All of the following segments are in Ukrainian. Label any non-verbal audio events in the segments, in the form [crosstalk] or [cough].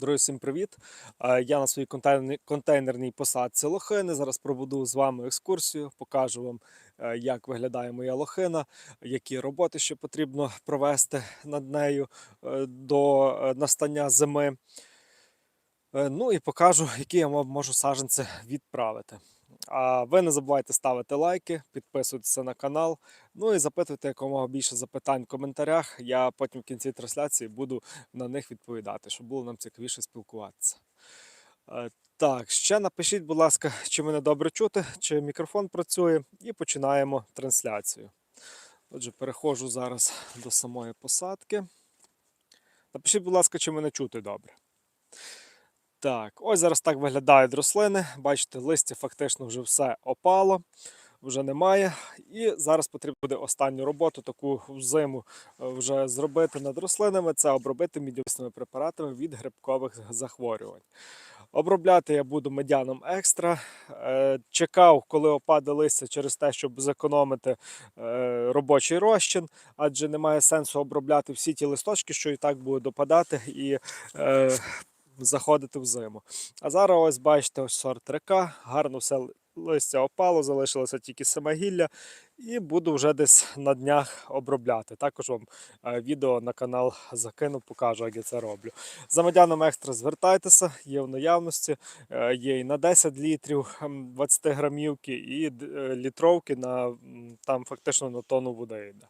Друзі, всім привіт! Я на своїй контейнерній, посадці лохини. Зараз проведу з вами екскурсію, покажу вам, е, як виглядає моя лохина, які роботи ще потрібно провести над нею е, до е, настання зими. Ну і покажу, які я можу саджанці відправити. А ви не забувайте ставити лайки, підписуйтеся на канал. Ну і запитуйте якомога більше запитань в коментарях. Я потім в кінці трансляції буду на них відповідати, щоб було нам цікавіше спілкуватися. Е, Так, ще напишіть, будь ласка, чи мене добре чути, чи мікрофон працює, і починаємо трансляцію. Отже, переходжу зараз до самої посадки. Напишіть, будь ласка, чи мене чути добре. Так, ось зараз так виглядають рослини. Бачите, листя фактично вже все опало, вже немає. І зараз потрібно буде останню роботу, таку взиму е, вже зробити над рослинами. Це обробити мідісними препаратами від грибкових захворювань. Обробляти я буду медяном екстра. Е, Чекав, коли опаде листя через те, щоб зекономити е, робочий розчин, адже немає сенсу обробляти всі ті листочки, що і так будуть допадати і заходити в зиму. А зараз ось бачите, ось сорт река, гарно все листя опало, залишилося тільки саме гілля, і буду вже десь на днях обробляти. Також вам е, відео на канал закину, покажу, як я це роблю. За медяном екстра звертайтеся, є в наявності, е, є і на 10 літрів ем, 20 грамівки, і е, літровки на там фактично на тонну води йде.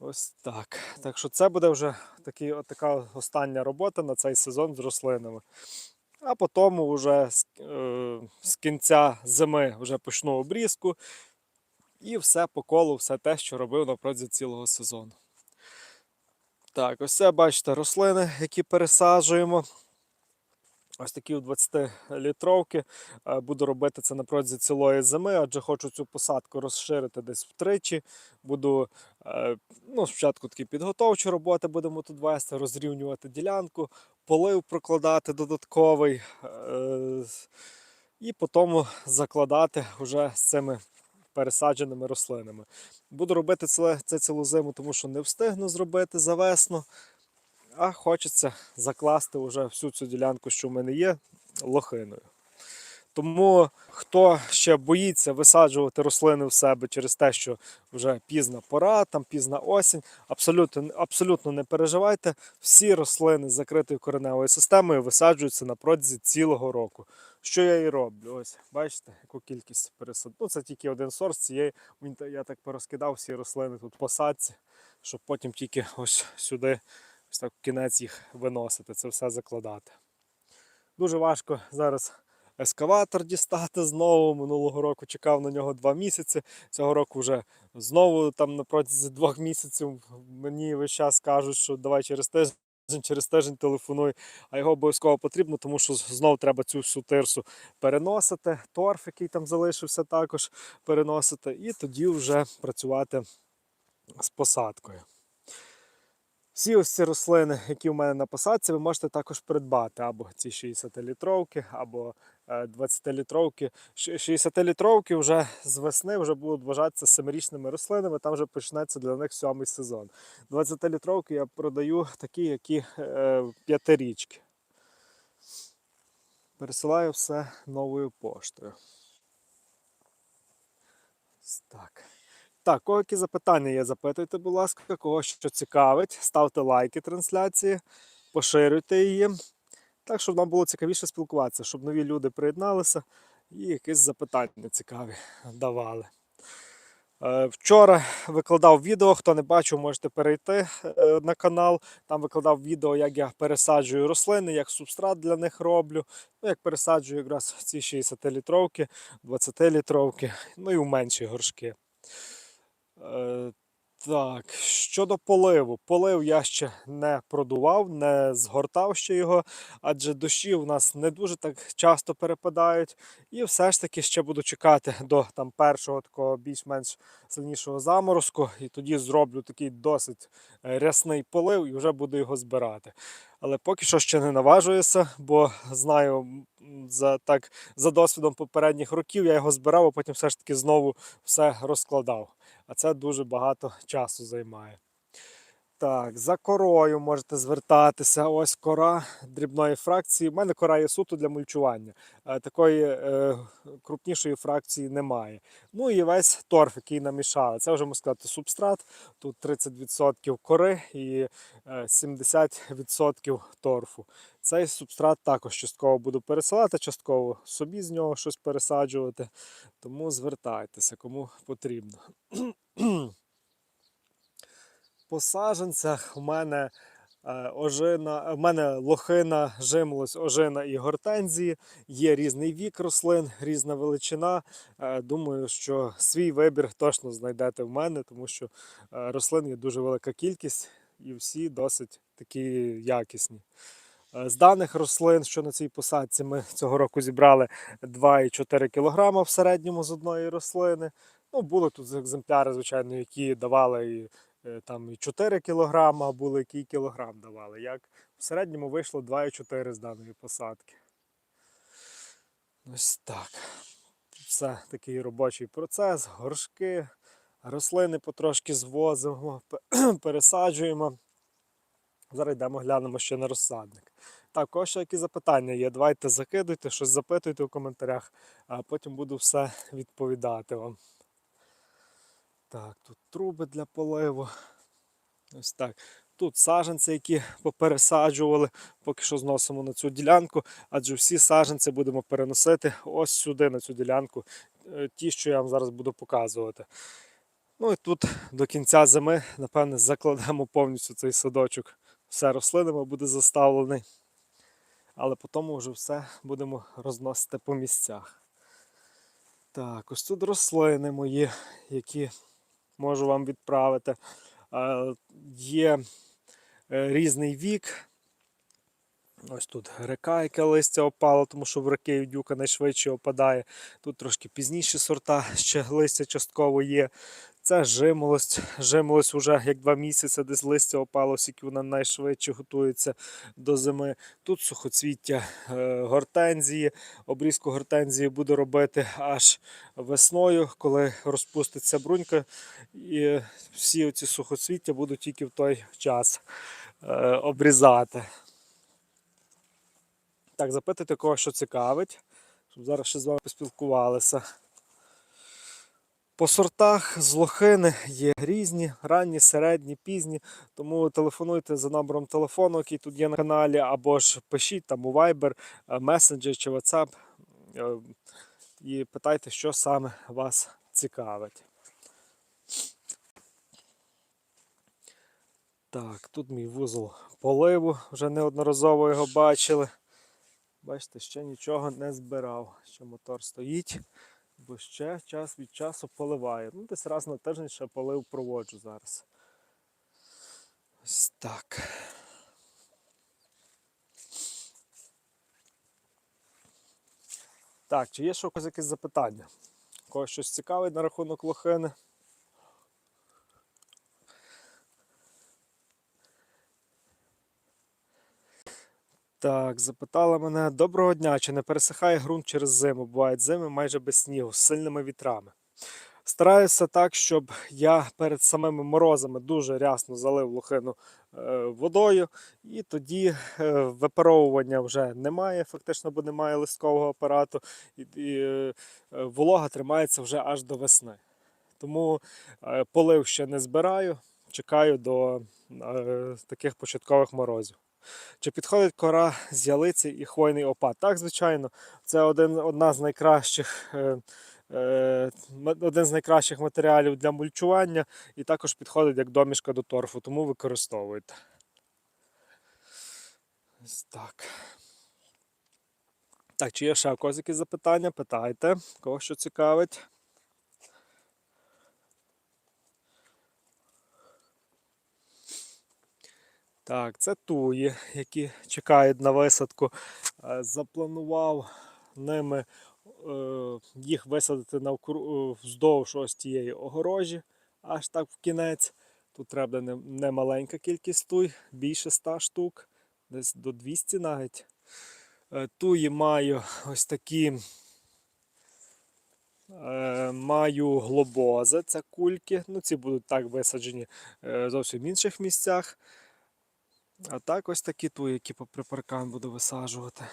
Ось так. Так що це буде вже такі, така остання робота на цей сезон з рослинами. А потім вже з, е, з кінця зими вже почну обрізку. І все по колу, все те, що робив напротязі цілого сезону. Так, ось це бачите рослини, які пересаджуємо. Ось такі 20-літровки. Е, Буду робити це на протязі цілої зими, адже хочу цю посадку розширити десь втричі. Буду е, ну, спочатку такі підготовчі роботи будемо тут вести, розрівнювати ділянку, полив прокладати додатковий. е, І потім закладати вже з цими пересадженими рослинами. Буду робити це, цілу зиму, тому що не встигну зробити за весну. А хочеться закласти вже всю цю ділянку, що в мене є, лохиною. Тому хто ще боїться висаджувати рослини в себе через те, що вже пізна пора, там пізна осінь, абсолютно, абсолютно не переживайте. Всі рослини з закритою кореневою системою висаджуються на протязі цілого року. Що я і роблю? Ось, бачите, яку кількість пересад. Ну, це тільки один сорт цієї. Я так порозкидав всі рослини тут посадці, щоб потім тільки ось сюди, ось так в кінець їх виносити, це все закладати. Дуже важко зараз ескаватор дістати знову. Минулого року чекав на нього два місяці. Цього року вже знову там на протязі двох місяців мені весь час кажуть, що давай через тиждень. Через тиждень телефонуй, а його обов'язково потрібно, тому що знову треба цю всю тирсу переносити. Торф, який там залишився, також переносити, і тоді вже працювати з посадкою. Всі ось ці рослини, які в мене на посадці, ви можете також придбати або ці 60-літровки, або 20-літровки. 60-літровки вже з весни вже будуть вважатися семирічними рослинами, там вже почнеться для них сьомий сезон. 20-літровки я продаю такі, які е, п'ятирічки. Пересилаю все новою поштою. Так. Так, кого які запитання є, запитуйте, будь ласка, кого що цікавить, ставте лайки трансляції, поширюйте її. Так, щоб нам було цікавіше спілкуватися, щоб нові люди приєдналися і якісь запитання цікаві давали. Е, Вчора викладав відео, хто не бачив, можете перейти е, на канал. Там викладав відео, як я пересаджую рослини, як субстрат для них роблю. Ну, як пересаджую якраз ці 60-літровки, 20-літровки, ну і в менші горшки. Е, Так, щодо поливу. Полив я ще не продував, не згортав ще його, адже дощі у нас не дуже так часто перепадають. І все ж таки ще буду чекати до там, першого такого більш-менш сильнішого заморозку, і тоді зроблю такий досить е, рясний полив і вже буду його збирати. Але поки що ще не наважуюся, бо знаю за, так, за досвідом попередніх років я його збирав, а потім все ж таки знову все розкладав. А це дуже багато часу займає. Так, за корою можете звертатися. Ось кора дрібної фракції. У мене кора є суто для мульчування. Е, Такої е, крупнішої фракції немає. Ну і весь торф, який намішали. Це вже можна сказати субстрат. Тут 30% кори і е, 70% торфу. Цей субстрат також частково буду пересилати, частково собі з нього щось пересаджувати. Тому звертайтеся, кому потрібно. По саджанцях у мене е, ожина, в мене лохина, жимолость, ожина і гортензії. Є різний вік рослин, різна величина. Е, Думаю, що свій вибір точно знайдете в мене, тому що е, рослин є дуже велика кількість і всі досить такі якісні. Е, З даних рослин, що на цій посадці, ми цього року зібрали 2,4 кг в середньому з одної рослини. Ну, були тут екземпляри, звичайно, які давали е, там, і 4 кг, були які і кілограм давали. Як в середньому вийшло 2,4 з даної посадки. Ось так. Все такий робочий процес, горшки, рослини потрошки звозимо, [clears throat] пересаджуємо. Зараз йдемо глянемо ще на розсадник. Так, ось які запитання є. Давайте закидуйте, щось запитуйте у коментарях, а потім буду все відповідати вам. Так, тут труби для поливу. Ось так. Тут саджанці, які попересаджували, поки що зносимо на цю ділянку, адже всі саджанці будемо переносити ось сюди, на цю ділянку, е, ті, що я вам зараз буду показувати. Ну і тут до кінця зими, напевне, закладемо повністю цей садочок. Все рослинами буде заставлений. Але потім вже все будемо розносити по місцях. Так, ось тут рослини мої, які можу вам відправити. Є е, різний вік. Ось тут река, яке листя опало, тому що в реки дюка найшвидше опадає. Тут трошки пізніші сорта, ще листя частково є. Це жимолость. Жимолость вже як два місяці, десь листя опало, оскільки вона найшвидше готується до зими. Тут сухоцвіття е, гортензії. Обрізку гортензії буду робити аж весною, коли розпуститься брунька. І всі ці сухоцвіття буду тільки в той час е, обрізати. Так, запитуйте кого що цікавить, щоб зараз ще з вами поспілкувалися. По сортах з лохини є різні, ранні, середні, пізні. Тому телефонуйте за номером телефону, який тут є на каналі, або ж пишіть там у Viber, е, Messenger чи WhatsApp е, і питайте, що саме вас цікавить. Так, тут мій вузол поливу, вже неодноразово його бачили. Бачите, ще нічого не збирав. Ще мотор стоїть, бо ще час від часу поливає. Ну, десь раз на тиждень ще полив проводжу зараз. Ось так. Так, чи є ще якісь запитання? Когось щось цікавить на рахунок лохини? Так, запитала мене, доброго дня, чи не пересихає ґрунт через зиму? Бувають зими майже без снігу, з сильними вітрами. Стараюся так, щоб я перед самими морозами дуже рясно залив лохину е, водою, і тоді е, випаровування вже немає, фактично, бо немає листкового апарату, і, е, волога тримається вже аж до весни. Тому полив ще не збираю, чекаю до таких початкових морозів. Чи підходить кора з ялиці і хвойний опад? Так, звичайно, це один, одна з найкращих, е, е, один з найкращих матеріалів для мульчування і також підходить як домішка до торфу, тому використовуйте. Так. Так, чи є ще якісь запитання? Питайте, кого що цікавить. Так, це туї, які чекають на висадку. Е, Запланував ними е, їх висадити е, вздовж ось тієї огорожі, аж так в кінець. Тут треба не, не маленька кількість туй, більше 100 штук, десь до 200 навіть. Туї маю ось такі маю глобози, це кульки. Ну, ці будуть так висаджені зовсім в інших місцях. А так ось такі ту, які попри паркан буду висаджувати.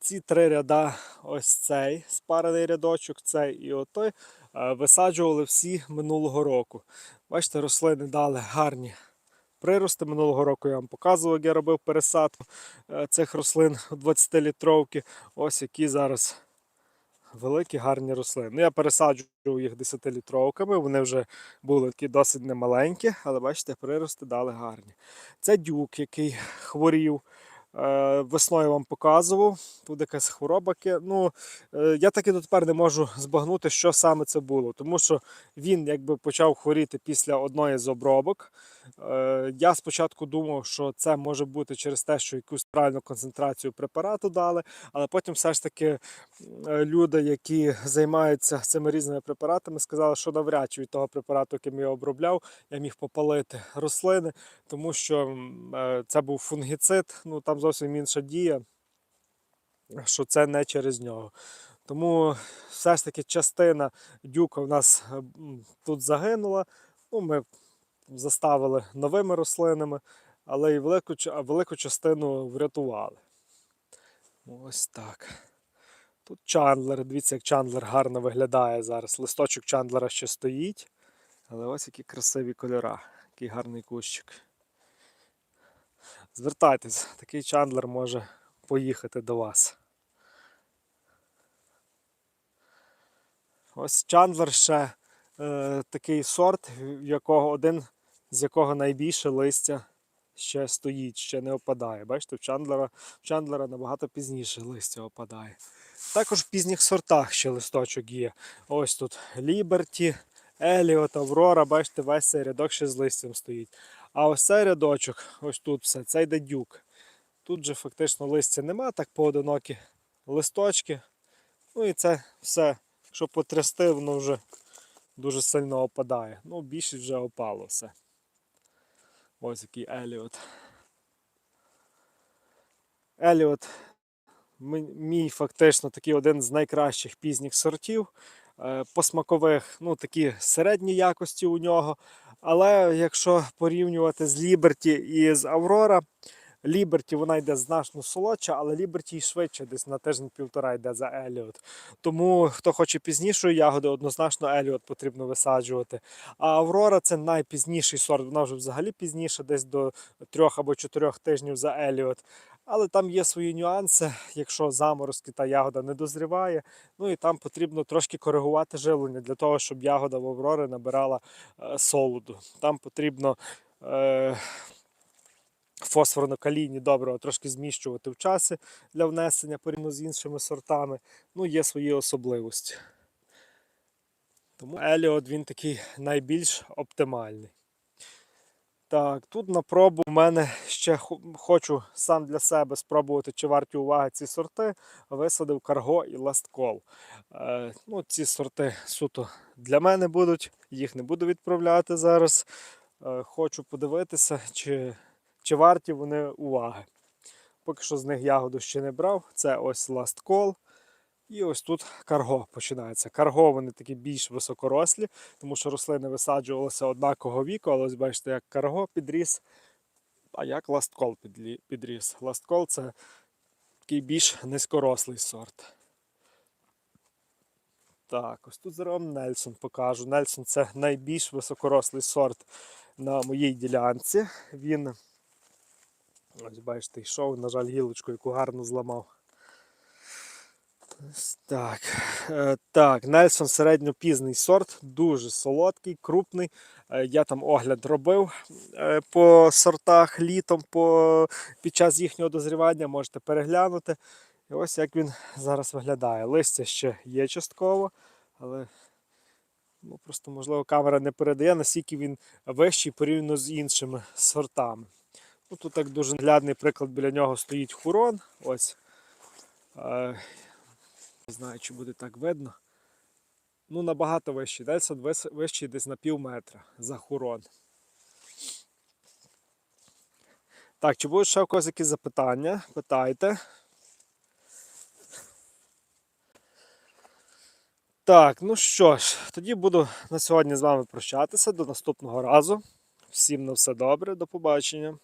Ці три ряда, ось цей спарений рядочок, цей і отой, е, висаджували всі минулого року. Бачите, рослини дали гарні прирости. Минулого року я вам показував, як я робив пересадку е, цих рослин у 20-літровки. Ось які зараз великі гарні рослини. Я пересаджував їх 10-літровками, вони вже були такі досить немаленькі, але бачите, прирости дали гарні. Це дюк, який хворів. Е, Весною вам показував, тут якась хвороба. Ну, е, я таки дотепер не можу збагнути, що саме це було, тому що він якби почав хворіти після одної з обробок. Е, Я спочатку думав, що це може бути через те, що якусь правильну концентрацію препарату дали, але потім все ж таки е, люди, які займаються цими різними препаратами, сказали, що навряд чи від того препарату, яким я обробляв, я міг попалити рослини, тому що е, це був фунгіцид, ну там зовсім інша дія, що це не через нього. Тому все ж таки частина дюка в нас тут загинула. Ну, ми заставили новими рослинами, але і велику, велику частину врятували. Ось так. Тут чандлер. Дивіться, як чандлер гарно виглядає зараз. Листочок чандлера ще стоїть. Але ось які красиві кольора, який гарний кущик. Звертайтесь, такий чандлер може поїхати до вас. Ось чандлер ще е, такий сорт, в якого один з якого найбільше листя ще стоїть, ще не опадає. Бачите, в Чандлера, в Чандлера набагато пізніше листя опадає. Також в пізніх сортах ще листочок є. Ось тут Ліберті, Еліот, Аврора, бачите, весь цей рядок ще з листям стоїть. А ось цей рядочок, ось тут все, це йде дюк. Тут же фактично листя нема, так поодинокі листочки. Ну і це все, що потрясти, воно вже дуже сильно опадає. Ну, більшість вже опало все. Ось який Еліот. Еліот мій фактично такий один з найкращих пізніх сортів. посмакових, По смакових, ну такі середні якості у нього. Але якщо порівнювати з Ліберті і з Аврора, Ліберті вона йде значно солодша, але Ліберті й швидше, десь на тиждень-півтора йде за Еліот. Тому хто хоче пізнішої ягоди, однозначно Еліот потрібно висаджувати. А Аврора це найпізніший сорт. Вона вже взагалі пізніше, десь до трьох або чотирьох тижнів за Еліот. Але там є свої нюанси, якщо заморозки та ягода не дозріває. Ну і там потрібно трошки коригувати живлення для того, щоб ягода в Аврори набирала е, солоду. Там потрібно е, фосфорно-калійні добрива трошки зміщувати в часі для внесення порівняно з іншими сортами. Ну, є свої особливості. Тому Еліот він такий найбільш оптимальний. Так, тут на пробу в мене ще хочу сам для себе спробувати, чи варті уваги ці сорти. Висадив карго і ласткол. Е, ну, ці сорти суто для мене будуть, їх не буду відправляти зараз. Е, хочу подивитися, чи, чи варті вони уваги. Поки що з них ягоду ще не брав. Це ось ласткол. І ось тут карго починається. Карго вони такі більш високорослі, тому що рослини висаджувалися однакового віку, але ось бачите, як карго підріс, а як ласткол підріс. Ласткол це такий більш низькорослий сорт. Так, ось тут зараз Нельсон покажу. Нельсон це найбільш високорослий сорт на моїй ділянці. Він, ось бачите, йшов, на жаль, гілочку, яку гарно зламав. Так, Е, так, Нельсон середньопізний сорт, дуже солодкий, крупний. Е, Я там огляд робив е, по сортах літом по, під час їхнього дозрівання, можете переглянути. І ось як він зараз виглядає. Листя ще є частково, але ну, просто, можливо, камера не передає, наскільки він вищий порівняно з іншими сортами. Ну, тут так дуже наглядний приклад біля нього стоїть хурон. Ось. Е, не знаю, чи буде так видно. Ну, набагато вищий. Дельсон вис- вищий десь на пів метра за хурон. Так, чи будуть ще у когось якісь запитання? Питайте. Так, ну що ж, тоді буду на сьогодні з вами прощатися. До наступного разу. Всім на все добре, до побачення.